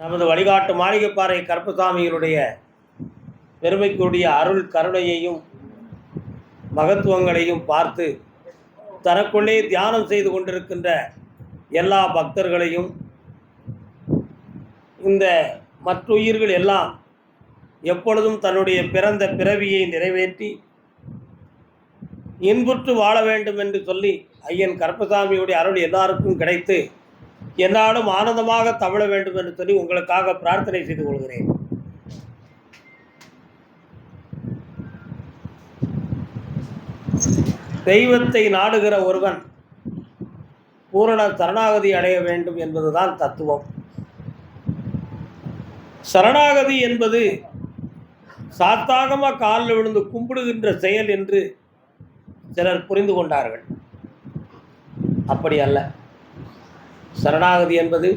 நமது வழிகாட்டு மாளிகைப்பாறை கருப்பசாமிகளுடைய பெருமைக்குரிய அருள் கருணையையும் மகத்துவங்களையும் பார்த்து தனக்குள்ளே தியானம் செய்து கொண்டிருக்கின்ற எல்லா பக்தர்களையும் இந்த மற்றுயிர்கள் எல்லாம் எப்பொழுதும் தன்னுடைய பிறந்த பிறவியை நிறைவேற்றி இன்புற்று வாழ வேண்டும் என்று சொல்லி ஐயன் கருப்பசாமியுடைய அருள் எல்லாருக்கும் கிடைத்து என்னாலும் ஆனந்தமாக தவழ வேண்டும் என்று சொல்லி உங்களுக்காக பிரார்த்தனை செய்து கொள்கிறேன். தெய்வத்தை நாடுகிற ஒருவன் பூரண சரணாகதி அடைய வேண்டும் என்பதுதான் தத்துவம். சரணாகதி என்பது சாத்தாகமாக காலில் விழுந்து கும்பிடுகின்ற செயல் என்று சிலர் புரிந்து கொண்டார்கள். அப்படி அல்ல. சரணாகதி என்பது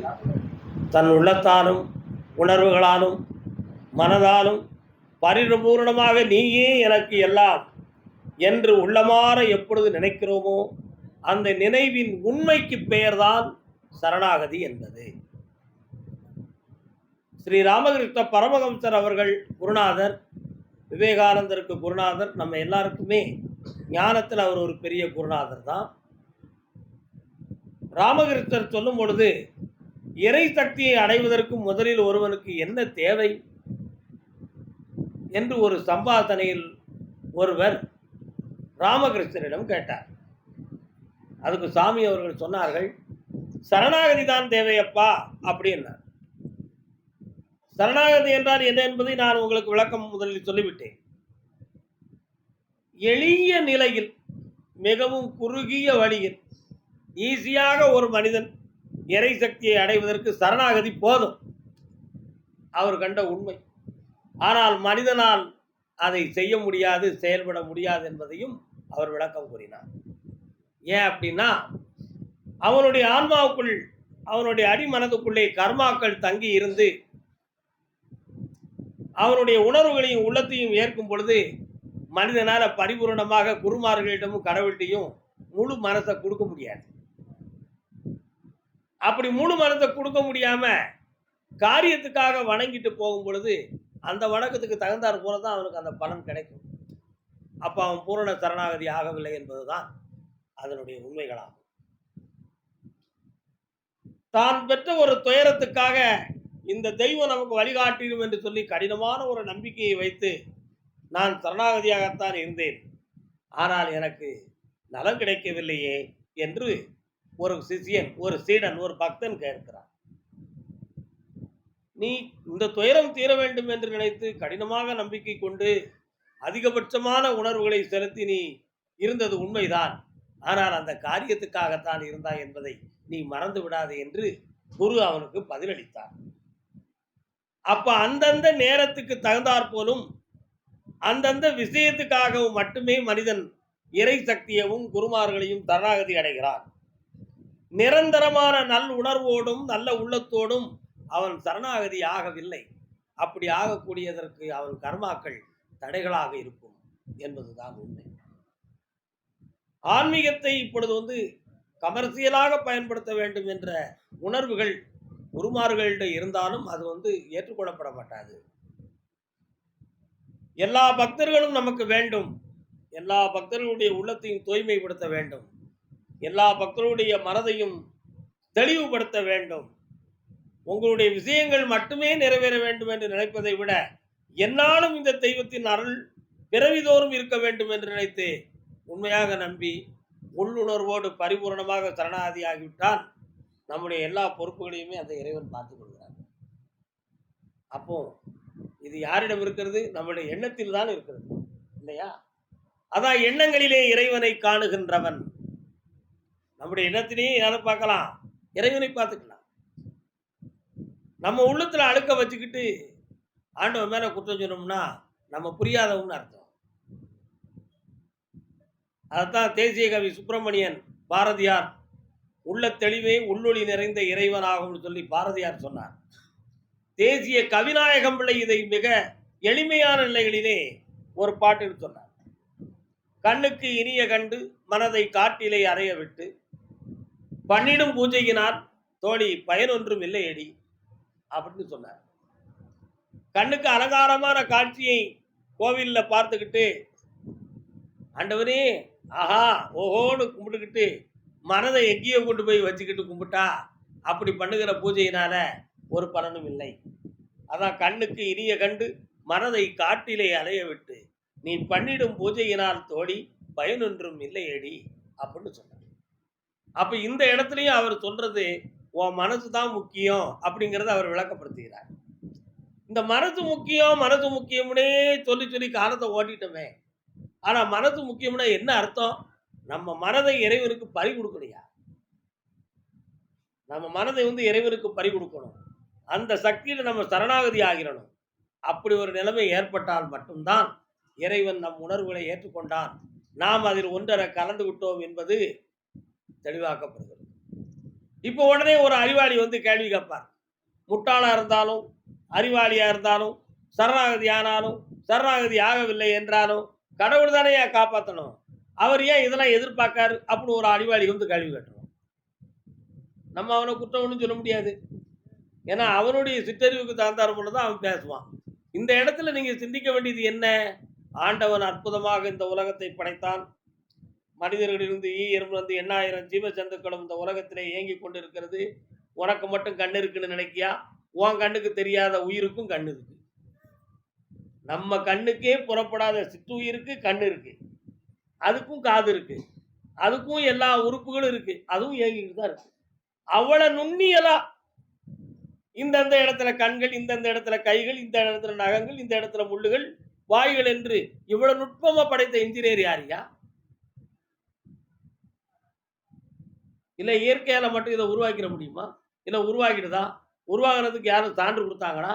தன் உள்ளத்தாலும் உணர்வுகளாலும் மனதாலும் பரிபூர்ணமாக நீயே எனக்கு எல்லாம் என்று உள்ளமாற எப்பொழுது நினைக்கிறோமோ அந்த நினைவின் உண்மைக்கு பெயர்தான் சரணாகதி என்பது. ஸ்ரீ ராமகிருஷ்ண பரமஹம்சர் அவர்கள் குருநாதர் விவேகானந்தருக்கு குருநாதர் நம்ம எல்லாருக்குமே ஞானத்தில் அவர் ஒரு பெரிய குருநாதர் தான். ராமகிருஷ்ணர் சொல்லும் பொழுது இறை சக்தியை அடைவதற்கு முதலில் ஒருவனுக்கு என்ன தேவை? என்று ஒரு சம்பாதனையில் ஒருவர் ராமகிருஷ்ணரிடம் கேட்டார். அதுக்கு சாமி அவர்கள் சொன்னார்கள் சரணாகதி தான் தேவையப்பா அப்படின்னார். சரணாகதி என்றால் என்ன என்பதை நான் உங்களுக்கு விளக்கம் முதலில் சொல்லிவிட்டேன். எளிய நிலையில் மிகவும் குறுகிய வழியில் ஈஸியாக ஒரு மனிதன் இறை சக்தியை அடைவதற்கு சரணாகதி போதும். அவர் கண்ட உண்மை. ஆனால் மனிதனால் அதை செய்ய முடியாது செயல்பட முடியாது என்பதையும் அவர் விளக்கம் கூறினார். ஏன் அப்படின்னா அவனுடைய ஆன்மாவுக்குள் அவனுடைய அடிமனதுக்குள்ளே கர்மாக்கள் தங்கி இருந்து அவனுடைய உணர்வுகளையும் உள்ளத்தையும் ஏற்கும் பொழுது மனிதனால் பரிபூரணமாக குருமார்களிடமும் கடவுள்கிட்டையும் முழு மனசை கொடுக்க முடியாது. அப்படி முழு மனத்தை கொடுக்க முடியாம காரியத்துக்காக வணங்கிட்டு போகும் பொழுது அந்த வணக்கத்துக்கு தகுந்தாற் போல தான் அவனுக்கு அந்த பலன் கிடைக்கும். அப்போ அவன் பூரண சரணாகதி ஆகவில்லை என்பதுதான் அதனுடைய உண்மைகளாகும். தான் பெற்ற ஒரு துயரத்துக்காக இந்த தெய்வம் நமக்கு வழிகாட்டிடும் என்று சொல்லி கடினமான ஒரு நம்பிக்கையை வைத்து நான் சரணாகதியாகத்தான் இருந்தேன். ஆனால் எனக்கு நலம் கிடைக்கவில்லையே என்று ஒரு சிஷியன் ஒரு சீடன் ஒரு பக்தன் கேட்கிறான். நீ இந்த துயரம் தீர வேண்டும் என்று நினைத்து கடினமாக நம்பிக்கை கொண்டு அதிகபட்சமான உணர்வுகளை செலுத்தி நீ இருந்தது உண்மைதான். ஆனால் அந்த காரியத்துக்காகத்தான் இருந்தாய் என்பதை நீ மறந்து விடாதே என்று குரு அவனுக்கு பதிலளித்தார். அப்ப அந்தந்த நேரத்துக்கு தகுந்தாற் போலும் அந்தந்த விஷயத்துக்காகவும் மட்டுமே மனிதன் இறை சக்தியவும் குருமார்களையும் தரணாகதி அடைகிறான். நிரந்தரமான நல் உணர்வோடும் நல்ல உள்ளத்தோடும் அவன் சரணாகதி ஆகவில்லை. அப்படி ஆகக்கூடியதற்கு அவன் கர்மாக்கள் தடைகளாக இருக்கும் என்பதுதான் உண்மை. ஆன்மீகத்தை இப்பொழுது வந்து கமர்சியலாக பயன்படுத்த வேண்டும் என்ற உணர்வுகள் குருமார்களிட இருந்தாலும் அது வந்து ஏற்றுக்கொள்ளப்பட மாட்டாது. எல்லா பக்தர்களும் நமக்கு வேண்டும். எல்லா பக்தர்களுடைய உள்ளத்தையும் தூய்மைப்படுத்த வேண்டும். எல்லா பக்தருடைய மனதையும் தெளிவுபடுத்த வேண்டும். உங்களுடைய விஷயங்கள் மட்டுமே நிறைவேற வேண்டும் என்று நினைப்பதை விட என்னாலும் இந்த தெய்வத்தின் அருள் பிறவிதோறும் இருக்க வேண்டும் என்று நினைத்து உண்மையாக நம்பி உள்ளுணர்வோடு பரிபூரணமாக சரணாதி ஆகிவிட்டால் நம்முடைய எல்லா பொறுப்புகளையுமே அந்த இறைவன் பார்த்துக் கொள்கிறார் அப்போ இது யாரிடம் இருக்கிறது? நம்முடைய எண்ணத்தில் தான் இருக்கிறது. இல்லையா? அதான் எண்ணங்களிலே இறைவனை காணுகின்றவன். நம்முடைய இனத்தினையும் யாரை பார்க்கலாம்? இறைவனை பார்த்துக்கலாம். நம்ம உள்ளத்தில் அழுக்க வச்சுக்கிட்டு ஆண்டவன் மேலே குற்றம் சொன்னோம்னா நம்ம புரியாதவன்னு அர்த்தம். அதைத்தான் தேசிய கவி சுப்பிரமணியன் பாரதியார் உள்ள தெளிவே உள்ளொளி நிறைந்த இறைவன் ஆகும்னு சொல்லி பாரதியார் சொன்னார். தேசிய கவிநாயகம் பிள்ளை இதை மிக எளிமையான நிலைகளிலே ஒரு பாட்டு சொன்னார். கண்ணுக்கு இனிய கண்டு மனதை காட்டிலே அறைய விட்டு பண்ணிடும் பூஜையினால் தோழி இல்லை இல்லையடி? அப்படின்னு சொன்னார். கண்ணுக்கு அலங்காரமான காட்சியை கோவில்ல பார்த்துக்கிட்டு ஆண்டவரே ஆஹா ஓஹோன்னு கும்பிட்டுக்கிட்டு மனதை எங்கேயோ கொண்டு போய் வச்சுக்கிட்டு கும்பிட்டா அப்படி பண்ணுகிற பூஜையினால ஒரு பலனும் இல்லை. அதான் கண்ணுக்கு இனிய கண்டு மனதை காட்டிலே அலைய விட்டு நீ பண்ணிடும் பூஜையினால் தோழி பயனொன்றும் எடி அப்படின்னு சொன்னார். அப்ப இந்த இடத்துலயும் அவர் சொல்றது உன் மனசு தான் முக்கியம் அப்படிங்கிறத அவர் விளக்கப்படுத்துகிறார். இந்த மனசு முக்கியம் மனசு முக்கியம்னே சொல்லி சொல்லி காலத்தை ஓட்டிட்டோமே. ஆனா மனசு முக்கியம்னா என்ன அர்த்தம்? நம்ம மனதை இறைவனுக்கு பறி கொடுக்கலையா நம்ம மனதை வந்து இறைவனுக்கு பறி கொடுக்கணும். அந்த சக்தியில நம்ம சரணாகதி ஆகிடணும் அப்படி ஒரு நிலைமை ஏற்பட்டால் மட்டும்தான் இறைவன் நம் உணர்வுகளை ஏற்றுக்கொண்டான். நாம் அதில் ஒன்றரை கலந்து விட்டோம் என்பது தெளிவாக்கப்படுகிறது. இப்போ உடனே ஒரு அறிவாளி வந்து கேள்வி கேட்பார். முட்டாளாக இருந்தாலும் அறிவாளியாக இருந்தாலும் சரணாகதி ஆனாலும் சரணாகதி ஆகவில்லை என்றாலும் கடவுள் தானே ஏன் காப்பாற்றணும் அவர் ஏன் இதெல்லாம் எதிர்பார்க்காரு? அப்படின்னு ஒரு அறிவாளி வந்து கேள்வி கேட்டுருவோம் நம்ம அவனை குற்றம் ஒன்றும் சொல்ல முடியாது. ஏன்னா அவனுடைய சிற்றறிவுக்கு தகுந்தாறு போல தான் அவன் பேசுவான். இந்த இடத்துல நீங்கள் சிந்திக்க வேண்டியது என்ன? ஆண்டவன் அற்புதமாக இந்த உலகத்தை படைத்தான். மனிதர்களிலிருந்து ஈ வந்து எண்ணாயிரம் ஜீவஜந்துக்களும் இந்த உலகத்திலே இயங்கி கொண்டிருக்கிறது. உனக்கு மட்டும் கண் இருக்குன்னு நினைக்கியா? உன் கண்ணுக்கு தெரியாத உயிருக்கும் கண் இருக்கு. நம்ம கண்ணுக்கே புறப்படாத சித்துயிருக்கு கண் இருக்கு. அதுக்கும் காது இருக்கு. அதுக்கும் எல்லா உறுப்புகளும் இருக்கு. அதுவும் இயங்கிட்டு தான் இருக்கு. அவ்வளோ நுண்ணியலா இந்தந்த இடத்துல கண்கள் இந்தந்த இடத்துல கைகள் இந்த இடத்துல நகங்கள் இந்த இடத்துல முள்ளுகள் வாய்கள் என்று இவ்வளவு நுட்பமா படைத்த இன்ஜினியர் யாரியா இல்லை இயற்கையால் மட்டும் இதை உருவாக்கிட முடியுமா? இல்ல உருவாக்கிடுதா? உருவாகிறதுக்கு யாரும் சான்று கொடுத்தாங்களா?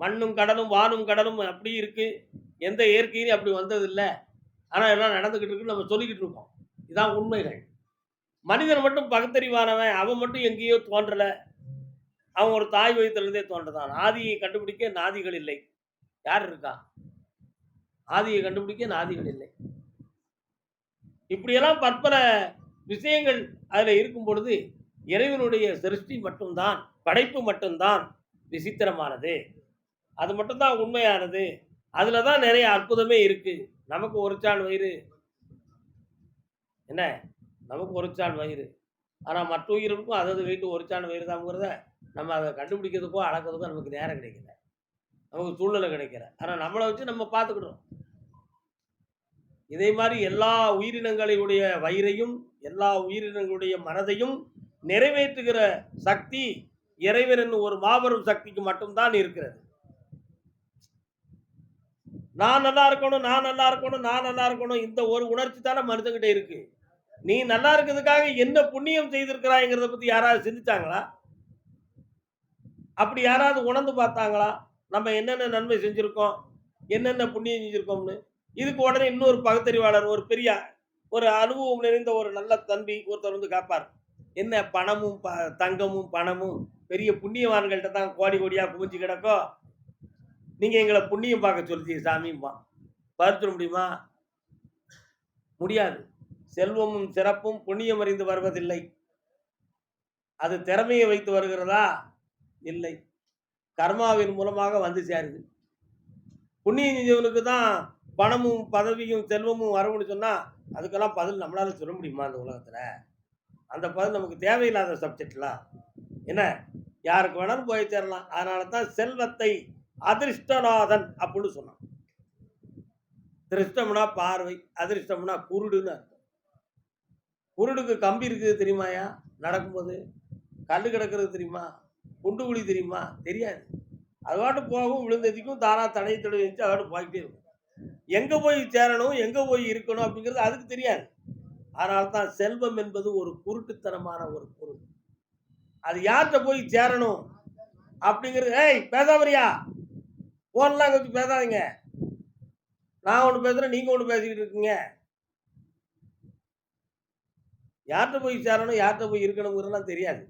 மண்ணும் கடலும் வானும் கடலும் அப்படி இருக்குது எந்த இயற்கையும் அப்படி வந்ததில்லை. ஆனால் எல்லாம் நடந்துக்கிட்டு இருக்குன்னு நம்ம சொல்லிக்கிட்டு இருக்கோம். இதான் உண்மைகள். மனிதன் மட்டும் பகுத்தறிவானவன். அவன் மட்டும் எங்கேயோ தோன்றலை. அவன் ஒரு தாய் வயிற்றுலேருந்தே தோன்றதான். ஆதியை கண்டுபிடிக்க நாதிகள் இல்லை. யார் இருக்கா? ஆதியை கண்டுபிடிக்க நாதிகள் இல்லை. இப்படியெல்லாம் பற்பல விஷயங்கள் அதில் இருக்கும் பொழுது இறைவனுடைய சிருஷ்டி மட்டும்தான் படைப்பு மட்டும்தான் விசித்திரமானது. அது மட்டும்தான் உண்மையானது. அதில் தான் நிறைய அற்புதமே இருக்குது நமக்கு ஒரு சால் வயிறு. என்ன? நமக்கு ஒரு சால் வயிறு. ஆனால் மற்ற உயிருக்கும் அதது வைத்து ஒரு சால் வயிறு தாங்கிறத நம்ம அதை கண்டுபிடிக்கிறதுக்கோ அளக்கிறதுக்கோ நமக்கு நேரம் கிடைக்கல. நமக்கு சூழ்நிலை கிடைக்கல. ஆனால் நம்மளை வச்சு நம்ம பார்த்துக்கிடுறோம். இதே மாதிரி எல்லா உயிரினங்களுடைய வயிறையும் எல்லா உயிரினங்களுடைய மனதையும் நிறைவேற்றுகிற சக்தி இறைவன் ஒரு மாபெரும் சக்திக்கு மட்டும்தான் இருக்கிறது. நான் நல்லா இருக்கணும் நான் நல்லா இருக்கணும் நான் நல்லா இருக்கணும் இந்த ஒரு உணர்ச்சி தானே மனுஷங்கிட்ட இருக்கு. நீ நல்லா இருக்கிறதுக்காக என்ன புண்ணியம் செய்திருக்கிறாய்ங்கிறத பத்தி யாராவது சிந்திச்சாங்களா? அப்படி யாராவது உணர்ந்து பார்த்தாங்களா? நம்ம என்னென்ன நன்மை செஞ்சிருக்கோம் என்னென்ன புண்ணியம் செஞ்சிருக்கோம்னு? இதுக்கு உடனே இன்னொரு பகுத்தறிவாளர் ஒரு பெரிய ஒரு அனுபவம் நிறைந்த ஒரு நல்ல தம்பி ஒருத்தர் வந்து காப்பார். என்ன பணமும் ப தங்கமும் பணமும் பெரிய புண்ணியவான்கள்ட்ட தான் கோடி கோடியாக குமிஞ்சு கிடக்கோ? நீங்கள் எங்களை புண்ணியம் பார்க்க சொல்லிட்டீங்க சாமியும்பா பார்த்துட முடியுமா? முடியாது. செல்வமும் சிறப்பும் புண்ணியம் அறிந்து வருவதில்லை. அது திறமையை வைத்து வருகிறதா? இல்லை. கர்மாவின் மூலமாக வந்து சேருது. புண்ணியம் செஞ்சவனுக்கு தான் பணமும் பதவியும் செல்வமும் வரும்னு சொன்னால் அதுக்கெல்லாம் பதில் நம்மளால் சொல்ல முடியுமா அந்த உலகத்தில்? அந்த பதில் நமக்கு தேவையில்லாத சப்ஜெக்ட்லாம் என்ன? யாருக்கு வேணாலும் போய் சேரலாம். அதனால தான் செல்வத்தை அதிர்ஷ்டநாதன் அப்படின்னு சொன்னான். திருஷ்டம்னா பார்வை அதிர்ஷ்டம்னா குருடுன்னு அர்த்தம். குருடுக்கு கம்பி இருக்குது தெரியுமாயா நடக்கும்போது. கல் கிடக்கிறது தெரியுமா? குண்டு குழி தெரியுமா? தெரியாது. அது பாட்டு போகும் விழுந்ததுக்கும் தானா தடை தடவை வச்சு அதோட போய்கிட்டே இருக்கும். எங்க போய் சேரணும் எங்க போய் இருக்கணும் அப்படிங்கிறது அதுக்கு தெரியாது. அதனால தான் செல்வம் என்பது ஒரு குருட்டுத்தனமான ஒரு பொருள். அது யார்கிட்ட போய் சேரணும் அப்படிங்கிறது ஏய் பேசாமரியா? போன்லாம் கொஞ்சம் பேசாதீங்க. நான் ஒன்று பேசுறேன் நீங்க ஒன்று பேசிக்கிட்டு இருக்கீங்க. யார்கிட்ட போய் சேரணும் யார்கிட்ட போய் இருக்கணுங்கிறதுலாம் தெரியாது.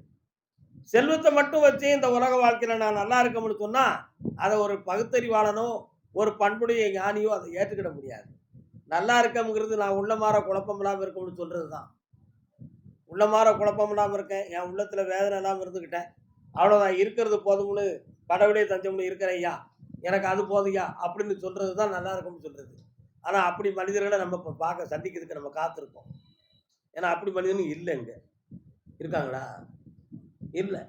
செல்வத்தை மட்டும் வச்சு இந்த உலக வாழ்க்கையில நான் நல்லா இருக்கணும்னு சொன்னால் அதை ஒரு பகுத்தறிவாளனோ ஒரு பண்புடைய ஞானியோ அதை ஏற்றுக்கிட முடியாது. நல்லா இருக்கங்கிறது நான் உள்ள மாற குழப்பம் இல்லாமல் இருக்கணும்னு சொல்கிறது தான் உள்ள மாற குழப்பம் இல்லாமல் இருக்கேன் என் உள்ளத்தில் வேதனை இல்லாமல் இருந்துக்கிட்டேன் அவ்வளோதான் இருக்கிறது போதும்னு கடவுளே தஞ்சம்னு இருக்கிற ஐயா எனக்கு அது போதையா அப்படின்னு சொல்கிறது தான் நல்லா இருக்கும்னு சொல்கிறது ஆனால் அப்படி மனிதர்களை நம்ம இப்போ பார்க்க சந்திக்கிறதுக்கு நம்ம காத்திருக்கோம். ஏன்னா அப்படி மனிதனும் இல்லை இங்கே. இருக்காங்களா? இல்லை.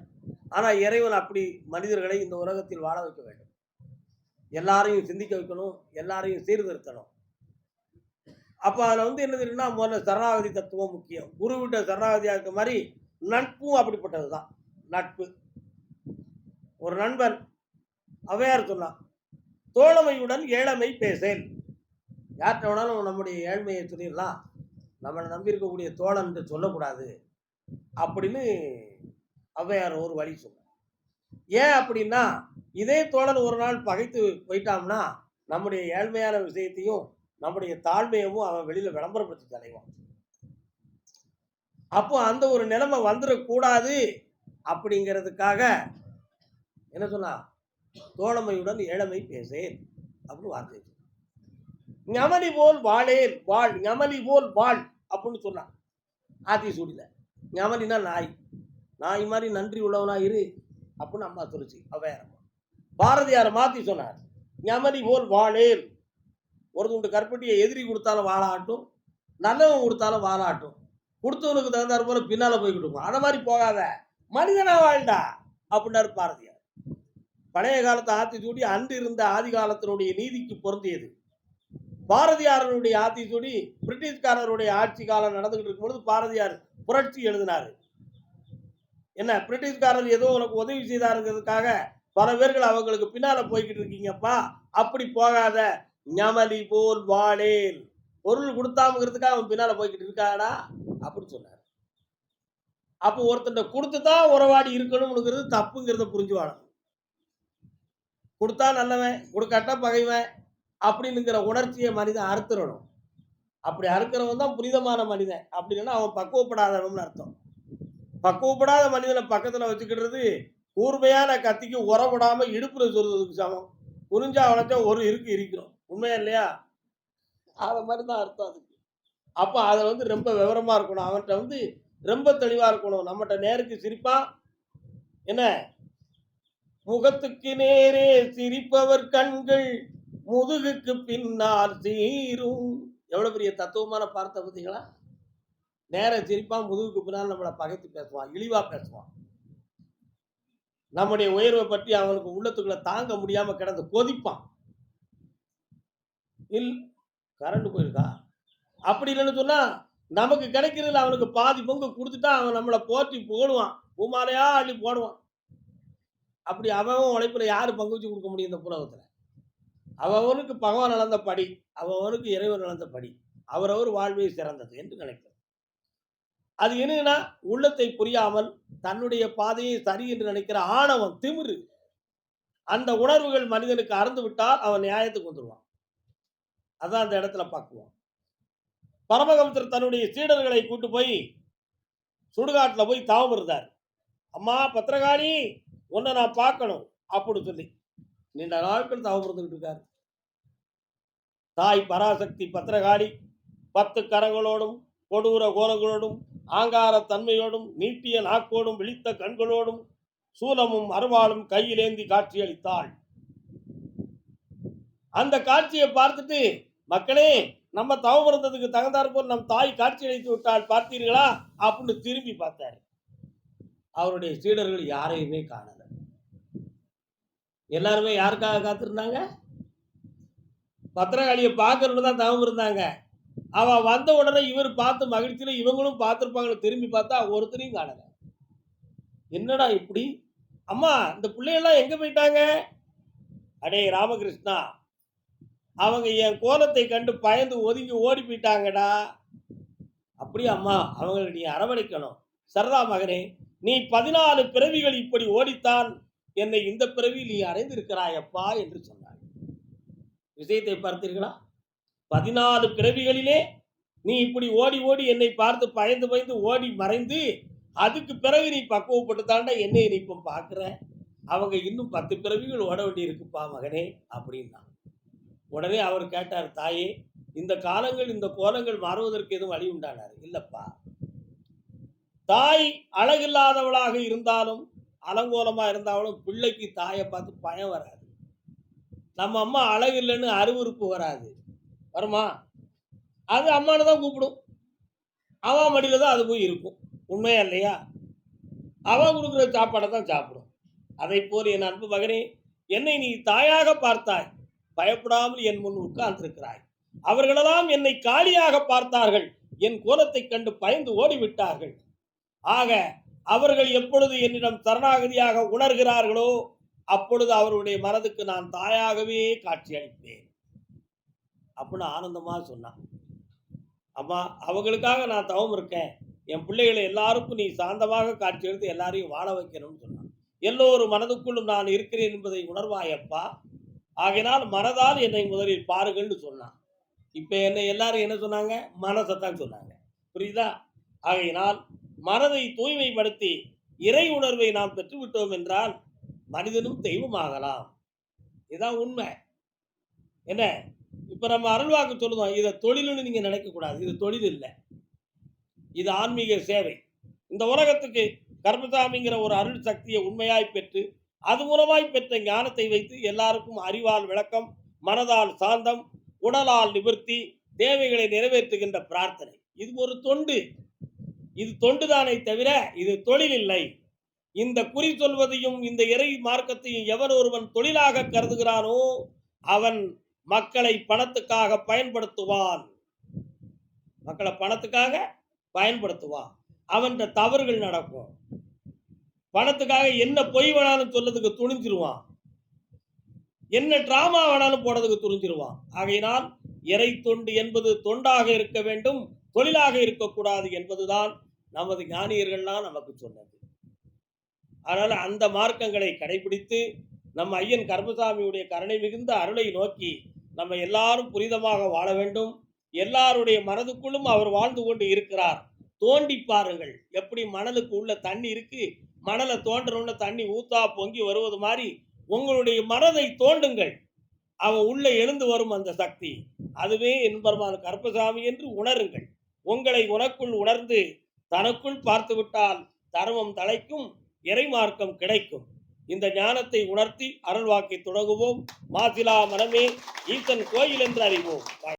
ஆனால் இறைவன் அப்படி மனிதர்களை இந்த உலகத்தில் வாழ வைக்க வேண்டும். எல்லாரையும் சிந்திக்க வைக்கணும் எல்லாரையும் சீர்திருத்தணும். அப்போ அதில் வந்து என்ன தெரியும்னா முதல்ல சரணாகதி தத்துவம் முக்கியம். குருவிட்ட சரணாகதியாக இருக்க மாதிரி நட்பும் அப்படிப்பட்டது தான் நட்பு. ஒரு நண்பன் அவையார் சொன்னான் தோழமையுடன் ஏழமை பேசேன். யார்கிட்ட வேணாலும் நம்முடைய ஏழ்மையை சொல்லிடலாம். நம்மளை நம்பி இருக்கக்கூடிய தோழன் சொல்லக்கூடாது. அப்படின்னு ஔவையார் ஒரு வழி சொன்னார். ஏன் அப்படின்னா இதே தோழன் ஒரு நாள் பகைத்து போயிட்டான்னா நம்முடைய ஏழ்மையான விஷயத்தையும் நம்முடைய தாழ்மையவும் அவன் வெளியில விளம்பரப்படுத்தி தலைவான் அப்போ அந்த ஒரு நிலைமை வந்துடக்கூடாது அப்படிங்கிறதுக்காக என்ன சொன்னா தோழமையுடன் ஏழமை பேசேன் அப்படின்னு வார்த்தை ஞமலி போல் வாழேன் வாழ் ஞமலி போல் வாழ் அப்படின்னு சொன்னான் ஆத்தி சூடில ஞமலினா நாய் நாய் மாதிரி நன்றி உள்ளவனா இரு அப்படின்னு அம்மா சொல்லுச்சு அவ்வையார் பாரதியாரை மாத்தி சொன்னார் ஞமரி போல் வாழேன். ஒரு துண்டு கற்பட்டியை எதிரி கொடுத்தாலும் வாழாட்டும் நல்லவன் கொடுத்தாலும் வாழாட்டும். கொடுத்தவனுக்கு தகுந்தாற் போல பின்னால போய்கிட்டு இருக்கும். அதை மாதிரி போகாத. மனிதனா வாழ்டா அப்படின்னாரு பாரதியார். பழைய காலத்து ஆத்திச்சூடி அன்று இருந்த ஆதி காலத்தினுடைய நீதிக்கு பொருந்தியது. பாரதியாரனுடைய ஆத்திச்சூடி பிரிட்டிஷ்காரருடைய ஆட்சி காலம் நடந்துகிட்டு இருக்கும்பொழுது பாரதியார் புரட்சி எழுதினார். என்ன பிரிட்டிஷ்காரர் ஏதோ உனக்கு உதவி செய்தாருங்கிறதுக்காக பல பேர்கள் அவங்களுக்கு பின்னால போய்கிட்டு இருக்கீங்கப்பா. அப்படி போகாத. ஞமலி போல் வாழேன். பொருள் கொடுத்தாமங்கிறதுக்காக அவன் பின்னால போய்கிட்டு இருக்காடா? அப்படின்னு சொன்னார். அப்போ ஒருத்தன் கொடுத்து தான் உறவாடி இருக்கணும்னுங்கிறது தப்புங்கிறத புரிஞ்சு வாழணும். கொடுத்தா நல்லவன் கொடுக்காட்டா பகைவன் அப்படின்னுங்கிற உணர்ச்சியை மனிதன் அறுத்துடணும். அப்படி அறுக்கிறவன் தான் புனிதமான மனிதன். அப்படின்னா அவன் பக்குவப்படாதவன் அர்த்தம். பக்குவப்படாத மனிதனை பக்கத்துல வச்சுக்கிடுறது கூர்மையான கத்திக்கு உறவிடாம இடுப்புல சொல்றதுக்கு சமம். புரிஞ்சா வளைச்சா ஒரு இருக்கு இருக்கிறோம். உண்மையா இல்லையா? அதை மாதிரி தான் அர்த்தம் அதுக்கு. அப்போ அதை வந்து ரொம்ப விவரமா இருக்கணும். அவன்கிட்ட வந்து ரொம்ப தெளிவா இருக்கணும். நம்மகிட்ட நேருக்கு சிரிப்பா? என்ன? முகத்துக்கு நேரே சிரிப்பவர் கண்கள் முதுகுக்கு பின்னால் சீரும். எவ்வளவு பெரிய தத்துவமான பார்த்த பார்த்தீங்களா நேர சிரிப்பான் முதுகுக்கு பின்னால் நம்மளை பகைத்து பேசுவான் இழிவா பேசுவான். நம்முடைய உயர்வை பற்றி அவனுக்கு உள்ளத்துக்குள்ள தாங்க முடியாம கிடந்து கொதிப்பான். இல் கரண்ட் போயிருக்கா? அப்படி இல்லைன்னு சொன்னா நமக்கு கிடைக்கிறதுல அவனுக்கு பாதி பங்கு கொடுத்துட்டா அவன் நம்மளை போற்றி போடுவான். பூமாலையா அள்ளி போடுவான். அப்படி அவன் உழைப்புல யாரு பங்கு வச்சு கொடுக்க முடியும் இந்த புலகத்துல? அவனுக்கு பகவான் நடந்த படி அவனுக்கு இறைவன் நடந்த படி அவரவர் வாழ்வே சிறந்தது என்று நினைக்கிறார் அது என்னன்னா உள்ளத்தை புரியாமல் தன்னுடைய பாதையை சரி என்று நினைக்கிற ஆணவம் திமிரு. அந்த உணர்வுகள் மனிதனுக்கு அறந்து விட்டால் அவன் நியாயத்துக்கு வந்துடுவான் அதான் அந்த இடத்துல பார்க்குவான் பரமகம்சர் தன்னுடைய சீடர்களை கூட்டு போய் சுடுகாட்டில் போய் தாவம் இருந்தார் அம்மா பத்திரகாளி உன்னை நான் பார்க்கணும் அப்படின்னு சொல்லி. நீண்ட நாட்கள் தாவம் இருந்துகிட்டு இருக்காரு. தாய் பராசக்தி பத்திரகாளி பத்து கரங்களோடும் கொடூர கோலங்களோடும் ஆங்கார தன்மையோடும் நீட்டிய நாக்கோடும் விழித்த கண்களோடும் சூலமும் அருவாளும் கையிலேந்தி காட்சியளித்தாள். அந்த காட்சியை பார்த்துட்டு மக்களே நம்ம தவம் தகுந்தார் போல் நம் தாய் காட்சி அளித்து விட்டால் பார்த்தீர்களா? அப்படின்னு திரும்பி பார்த்தார். அவருடைய சீடர்கள் யாரையுமே காணல. எல்லாருமே யாருக்காக காத்திருந்தாங்க? பத்திரகாளியை பார்க்கறதுக்கு தான் தவம் இருந்தாங்க அவன் வந்த உடனே இவர் பார்த்து மகிழ்ச்சியில இவங்களும் பார்த்துருப்பாங்கன்னு திரும்பி பார்த்தா ஒருத்தரையும் காணல. என்னடா இப்படி? அம்மா இந்த பிள்ளையெல்லாம் எங்கே போயிட்டாங்க? அடே ராமகிருஷ்ணா அவங்க என் கோலத்தை கண்டு பயந்து ஒதுங்கி ஓடி போயிட்டாங்கடா. அப்படியே அம்மா அவங்களை நீ அரவணைக்கணும். சரதா மகனே நீ பதினாலு பிறவிகள் இப்படி ஓடித்தான் என்னை இந்த பிறவியில் நீ அடைந்திருக்கிறாயப்பா என்று சொன்னார் விஷயத்தை பார்த்தீர்களா? பதினாலு பிறவிகளிலே நீ இப்படி ஓடி ஓடி என்னை பார்த்து பயந்து பயந்து ஓடி மறைந்து அதுக்கு பிறகு நீ பக்குவப்பட்டு தாண்டா என்னை நீ இப்போ பார்க்குற? அவங்க இன்னும் பத்து பிறவிகள் ஓட வேண்டி இருக்குப்பா மகனே அப்படின்னா. உடனே அவர் கேட்டார் தாயே இந்த காலங்கள் இந்த கோலங்கள் மாறுவதற்கு எதுவும் வழி உண்டானார் இல்லப்பா. தாய் அழகில்லாதவளாக இருந்தாலும் அலங்கோலமா இருந்தாலும் பிள்ளைக்கு தாயை பார்த்து பயம் வராது. நம்ம அம்மா அழகு இல்லைன்னு அருவருப்பு வராது. வருமா? அது அம்மானு தான் கூப்பிடும். அவன் மடியில் தான் அது போய் இருக்கும். உண்மையா இல்லையா? அவன் கொடுக்குற சாப்பாடை தான் சாப்பிடும். அதை போல் என் அன்பு மகனே என்னை நீ தாயாக பார்த்தாய். பயப்படாமல் என் முன் உட்கார்ந்திருக்கிறாய். அவர்களெல்லாம் என்னை காலியாக பார்த்தார்கள். என் கோலத்தைக் கண்டு பயந்து ஓடிவிட்டார்கள். ஆக அவர்கள் எப்பொழுது என்னிடம் சரணாகதியாக உணர்கிறார்களோ அப்பொழுது அவருடைய மனதுக்கு நான் தாயாகவே காட்சி அளிப்பேன். அப்படின்னு ஆனந்தமாக சொன்னான். அம்மா அவங்களுக்காக நான் தவம் இருக்கேன். என் பிள்ளைகளை எல்லாருக்கும் நீ சாந்தமாக காட்சி எடுத்து எல்லாரையும் வாழ வைக்கணும்னு சொன்னான். எல்லோரும் மனதுக்குள்ளும் நான் இருக்கிறேன் என்பதை உணர்வாயப்பா. ஆகினால் மனதால் என்னை முதலில் பாருங்கள்னு சொன்னான். இப்போ என்னை எல்லாரும் என்ன சொன்னாங்க? மனசைத்தான் சொன்னாங்க. புரியுதா? ஆகையினால் மனதை தூய்மைப்படுத்தி இறை உணர்வை நாம் பெற்றுவிட்டோம் என்றால் மனிதனும் தெய்வமாகலாம். இதுதான் உண்மை. என்ன? இப்போ நம்ம அருள்வாக்கு சொல்லுதோம் இதை தொழில்னு நீங்கள் நினைக்கக்கூடாது. இது தொழில் இல்லை. இது ஆன்மீக சேவை. இந்த உலகத்துக்கு கர்மசாமிங்கிற ஒரு அருள் சக்தியை உண்மையாய் பெற்று அது மூலமாய் பெற்ற ஞானத்தை வைத்து எல்லாருக்கும் அறிவால் விளக்கம் மனதால் சாந்தம் உடலால் நிவர்த்தி தேவைகளை நிறைவேற்றுகின்ற பிரார்த்தனை. இது ஒரு தொண்டு. இது தொண்டுதானே தவிர இது தொழில் இல்லை. இந்த குறி சொல்வதையும் இந்த இறை மார்க்கத்தையும் எவன் ஒருவன் தொழிலாக கருதுகிறானோ அவன் மக்களை பணத்துக்காக பயன்படுத்துவான். மக்களை பணத்துக்காக பயன்படுத்துவான். அவன்கிட்ட தவறுகள் நடக்கும். பணத்துக்காக என்ன பொய் வேணாலும் சொல்லதுக்கு துணிஞ்சிருவான். என்ன டிராமா வேணாலும் போனதுக்கு துணிஞ்சிருவான். ஆகையினால் இறை தொண்டு என்பது தொண்டாக இருக்க வேண்டும் தொழிலாக இருக்கக்கூடாது என்பதுதான் நமது ஞானியர்கள்லாம் நமக்கு சொன்னது. அதனால் அந்த மார்க்கங்களை கடைபிடித்து நம்ம ஐயன் கருப்பசாமியுடைய கருணை மிகுந்த அருளை நோக்கி நம்ம எல்லாரும் புரிதமாக வாழ வேண்டும். எல்லாருடைய மனதுக்குள்ளும் அவர் வாழ்ந்து கொண்டு இருக்கிறார். தோண்டி பாருங்கள். எப்படி மணலுக்கு உள்ள தண்ணி இருக்கு? மணலை தோன்றணும்னு தண்ணி ஊத்தா பொங்கி வருவது மாதிரி உங்களுடைய மனதை தோண்டுங்கள். அவன் உள்ளே எழுந்து வரும் அந்த சக்தி. அதுவே என்பருமான கருப்பசாமி என்று உணருங்கள். உங்களை உனக்குள் உணர்ந்து தனக்குள் பார்த்துவிட்டால் தர்மம் தலைக்கும் இறைமார்க்கம் கிடைக்கும். இந்த ஞானத்தை உணர்த்தி அருள்வாக்கை தொடங்குவோம். மாசிலா மனமே ஈசன் கோயில் என்று அறிவோம்.